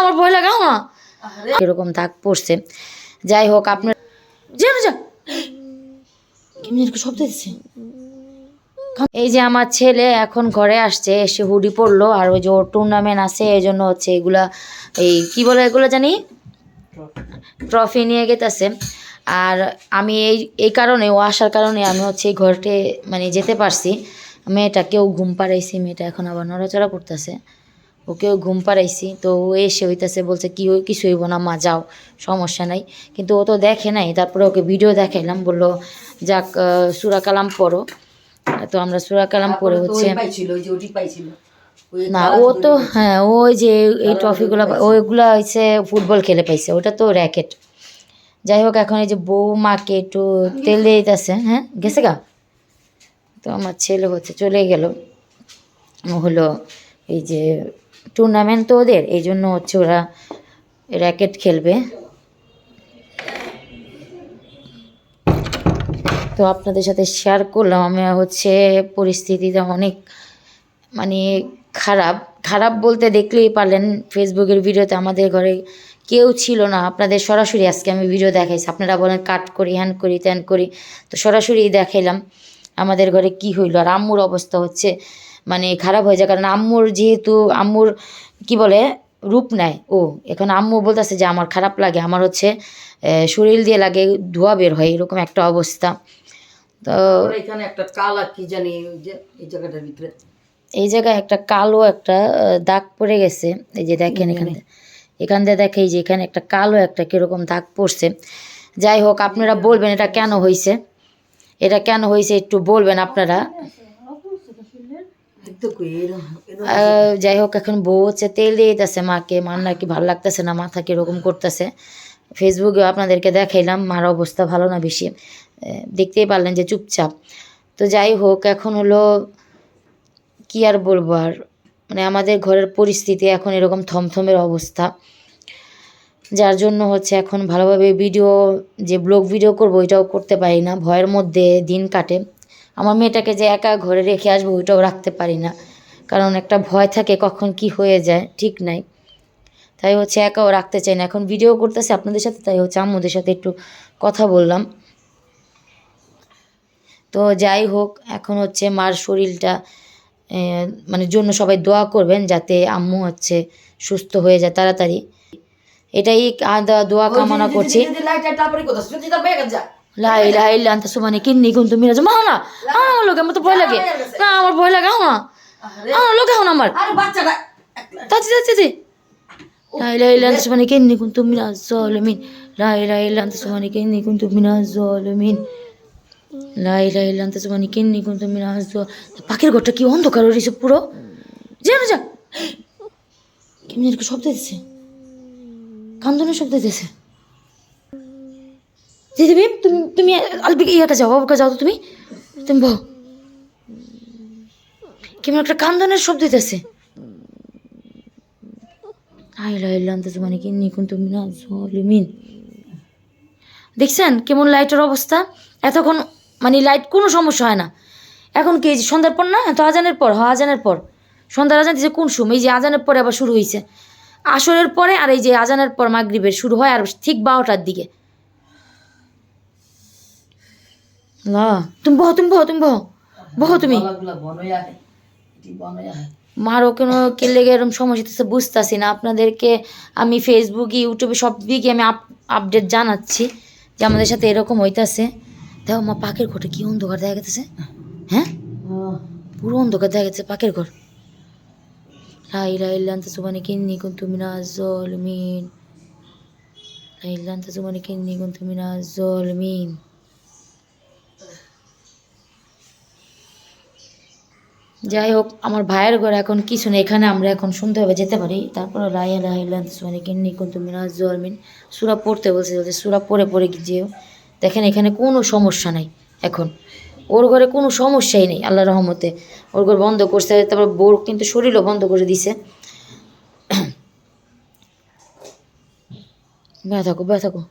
আমার ভয় লাগাও না। এরকম দাগ পড়ছে। যাই হোক আপনার যা যা। শব্দ দিচ্ছে। এই যে আমার ছেলে এখন ঘরে আসছে এসে হুডি পরলো আর ওই যে ওর টুর্নামেন্ট আছে এই জন্য হচ্ছে এগুলা এই কি বলে এগুলো জানি? ট্রফি নিয়ে গেতেছে। আর আমি এই এই কারণে ও আসার কারণে আমি হচ্ছে এই ঘরটে মানে যেতে পারছি। মেয়েটাকেও ঘুম পাড়াইছি মেয়েটা এখন আবার নড়াচড়া করতেছে। ওকেও ঘুম পাড়াইছি। তো ও এসে হইতাছে বলছে কি হই- কিছু হইব না মা যাও সমস্যা নাই। কিন্তু ও তো দেখে নাই। তারপরে ওকে ভিডিও দেখাইলাম বলল যাক সুরা কালাম পড়ো। তো আমরা সুরা কালাম পড়ে হচ্ছে না ও তো হ্যাঁ ওই যে এই ট্রফিগুলো ওইগুলো হচ্ছে ফুটবল খেলে পাইছে ওটা তো র্যাকেট যাই হোক এখন এই যে বউ মাকে একটু তেল দিয়ে দিতেছে হ্যাঁ গেছে গা? তো আমার ছেলে হচ্ছে চলে গেল। ও হলো এই যে টুর্নামেন্ট তো ওদের, এই জন্য হচ্ছে ওরা র্যাকেট খেলবে। তো আপনাদের সাথে শেয়ার করলাম আমি হচ্ছে পরিস্থিতিটা অনেক মানে খারাপ। খারাপ বলতে দেখলেই পারলেন, ফেসবুকের ভিডিওতে আমাদের ঘরে কেউ ছিল না। আপনাদের সরাসরি আজকে আমি ভিডিও দেখাইছি। আপনারা বলেন কাট করি হ্যান করি ত্যান করি। তো সরাসরি দেখাইলাম, আমাদের ঘরে কি হইল। আর আম্মুর অবস্থা হচ্ছে মানে খারাপ হয়ে যায়। কারণ আম্মুর যেহেতু আম্মুর কি বলে রূপ নেয় ও এখন আম্মু বলতেছে যে আমার খারাপ লাগে আমার হচ্ছে শরীর দিয়ে লাগে ধোয়া বের হয় এরকম একটা অবস্থা। তো এখানে একটা কালা কি জানি এই জায়গাটার ভিতরে। এই জায়গায় একটা কালো একটা দাগ পড়ে গেছে। এই যে দেখেন এখানে এখান দিয়ে। দেখে যে এখানে একটা কালো একটা কীরকম দাগ পড়ছে। যাই হোক আপনারা বলবেন এটা কেন হয়েছে এটা কেন হয়েছে একটু বলবেন আপনারা একটু কই এরকম এরকম আহ, যাই হোক এখন বউ হচ্ছে তেল দিয়ে দিতেছে মাকে। মার নাকি ভালো লাগতেছে না মাথা কীরকম করতেছে। ফেসবুকে আপনাদেরকে দেখাইলাম মার অবস্থা ভালো না বেশি। দেখতেই পারলেন যে চুপচাপ। তো যাই হোক এখন হলো কি আর বলব আর? মানে আমাদের ঘরের পরিস্থিতি এখন এরকম থমথমের অবস্থা। যার জন্য হচ্ছে এখন ভালোভাবে ভিডিও যে ব্লগ ভিডিও করব ওইটাও করতে পারি না। ভয়ের মধ্যে দিন কাটে। আমার মেয়েটাকে যে একা ঘরে রেখে আসব ওইটাও রাখতে পারি না। কারণ একটা ভয় থাকে কখন কি হয়ে যায় ঠিক নাই। তাই হচ্ছে একাও রাখতে চাই না। এখন ভিডিও করতেছে আপনাদের সাথে তাই হচ্ছে আম্মুদের সাথে একটু কথা বললাম। তো যাই হোক এখন হচ্ছে মার শরীরটা মানে জন্য সবাই দোয়া করবেন যাতে আম্মু হচ্ছে সুস্থ হয়ে যায় তাড়াতাড়ি। এটাই দোয়া কামনা করছি। লাই লাই আনতে সুমানে কিন্নি কিন্তু মিরাজ। মা না আমার লোকে আমার তো ভয় লাগে। না আমার ভয় লাগে না। আমার লোকে না আমার। আরে বাচ্চাটা তাতে তাতে লাই লাই আনতে সুমানে কিন্নি কিন্তু মিরাজ জলমিন। লাই লাই আনতে সুমানে কিন্নি কিন্তু জলমিন। লাই লাই আনতে সুমানে কিন্নি কিন্তু জল পাখির ঘরটা কি অন্ধকার হয়েছে পুরো? যা না যা। কেমনি শব্দ দিচ্ছে কান্দনের শব্দ দিতেছে দিদি তুমি তুমি আলবি ইয়াটা যাও, বাবুকে যাও তো তুমি। তুমি বহ কেমন একটা কান্দনের শব্দ দিতেছে আইলা আইলা আনতে মানে কি নিকুন তুমি না, জলিমিন। দেখছেন কেমন লাইটের অবস্থা? এতক্ষণ মানে লাইট কোনো সমস্যা হয় না। এখন কি সন্ধ্যার পর না? তো আজানের পর হ্যাঁ আজানের পর। সন্ধ্যার আজান দিয়েছে কোন সময়? এই যে আজানের পরে আবার শুরু হয়েছে আসরের পরে আর এই যে আজানের পর মাগরিবের শুরু হয় আর ঠিক বারোটার দিকে। লা। তুমি বহ তুমি বহ তুমি বহ। বহ তুমি। মারও কোনো কে লেগে এরকম সমস্যা হচ্ছে বুঝতেছি না। আপনাদেরকে আমি ফেসবুক ইউটিউবে সব দিকে আমি আপ আপডেট জানাচ্ছি যে আমাদের সাথে এরকম হইতাছে। দেখো মা পাখির ঘরটা কি অন্ধকার দেখা গেছে হ্যাঁ? পুরো অন্ধকার দেখা গেছে পাখির ঘর। লাই লাই লান্তা সুবানি কিন্নি কুন তুমি না জলমিন লাই লান্তা সুবানি কিন্নি কুন তুমি না জলমিন যাই হোক আমার ভাইয়ের ঘর এখন কিছু নেই, এখানে আমরা এখন সুন্দরভাবে যেতে পারি। তারপরে রায়া রাহিলান মানে কিন্নি কিন্তু মিনাজ জলমিন সুরা পড়তে বলছে যে সুরা পড়ে পড়ে যেও। দেখেন, এখানে কোনো সমস্যা নাই এখন। ওর ঘরে কোনো সমস্যাই নেই আল্লাহ রহমতে। ওর ঘর বন্ধ করছে, তারপর বোর কিন্তু শরীরও বন্ধ করে দিছে। ব্যথা থাকো ব্যথা থাকো